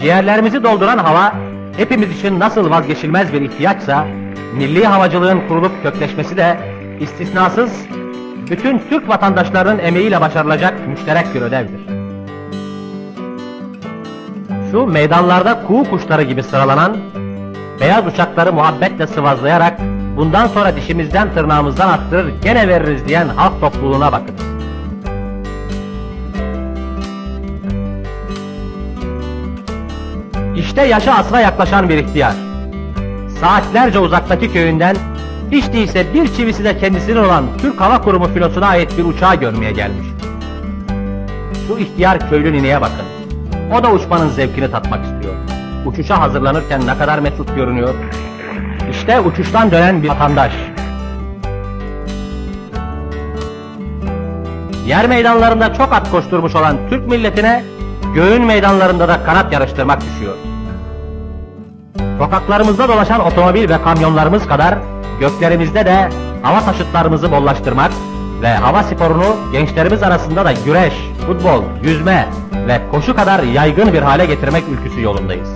Ciğerlerimizi dolduran hava, hepimiz için nasıl vazgeçilmez bir ihtiyaçsa, milli havacılığın kurulup kökleşmesi de istisnasız bütün Türk vatandaşlarının emeğiyle başarılacak müşterek bir ödevdir. Şu meydanlarda kuğu kuşları gibi sıralanan, beyaz uçakları muhabbetle sıvazlayarak bundan sonra dişimizden tırnağımızdan attırır gene veririz diyen halk topluluğuna bakın. İşte yaşa asra yaklaşan bir ihtiyar. Saatlerce uzaktaki köyünden hiç değilse bir çivisi de kendisinin olan Türk Hava Kurumu filosuna ait bir uçağı görmeye gelmiş. Şu ihtiyar köylü nineye bakın. O da uçmanın zevkini tatmak istiyor. Uçuşa hazırlanırken ne kadar mesut görünüyor. İşte uçuştan dönen bir vatandaş. Yer meydanlarında çok at koşturmuş olan Türk milletine göğün meydanlarında da kanat yarıştırmak düşüyor. Sokaklarımızda dolaşan otomobil ve kamyonlarımız kadar göklerimizde de hava taşıtlarımızı bollaştırmak ve hava sporunu gençlerimiz arasında da güreş, futbol, yüzme ve koşu kadar yaygın bir hale getirmek ülküsü yolundayız.